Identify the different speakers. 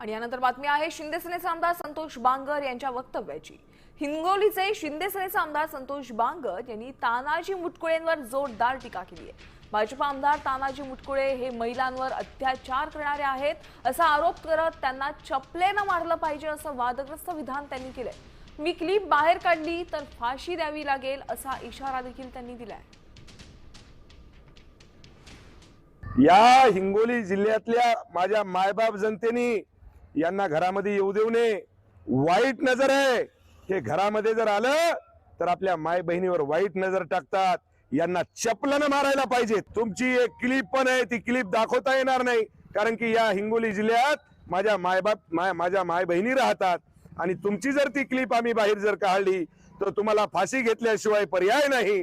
Speaker 1: आणि यानंतर बातमी आहे शिंदे सेनेचे आमदार संतोष बांगर यांच्या वक्तव्याची. हिंगोलीचे शिंदे सेनेचे आमदार संतोष बांगर यांनी तानाजी मुटकुळेंवर जोरदार टीका केली आहे. भाजपा आमदार तानाजी मुटकुळे हे महिलांवर अत्याचार करणारे आहेत असा आरोप करत त्यांना चपलेनं मारलं पाहिजे असं वादग्रस्त विधान त्यांनी केलंय. मी क्लिप बाहेर काढली तर फाशी द्यावी लागेल असा इशारा देखील त्यांनी दिलाय.
Speaker 2: या हिंगोली जिल्ह्यातल्या माझ्या मायबाप जनतेने यांना घरामध्ये येऊ देऊ नये. वाईट नजर आहे. हे घरामध्ये जर आलं तर आपल्या माय बहिणीवर वाईट नजर टाकतात. यांना चपलानं मारायला पाहिजे. तुमची एक क्लिप पण आहे ती क्लिप दाखवता येणार नाही. कारण की या हिंगोली जिल्ह्यात माझ्या मायबाप माय माझ्या माय बहिणी राहतात. आणि तुमची जर ती क्लिप आम्ही बाहेर जर काढली तर तुम्हाला फाशी घेतल्याशिवाय पर्याय नाही.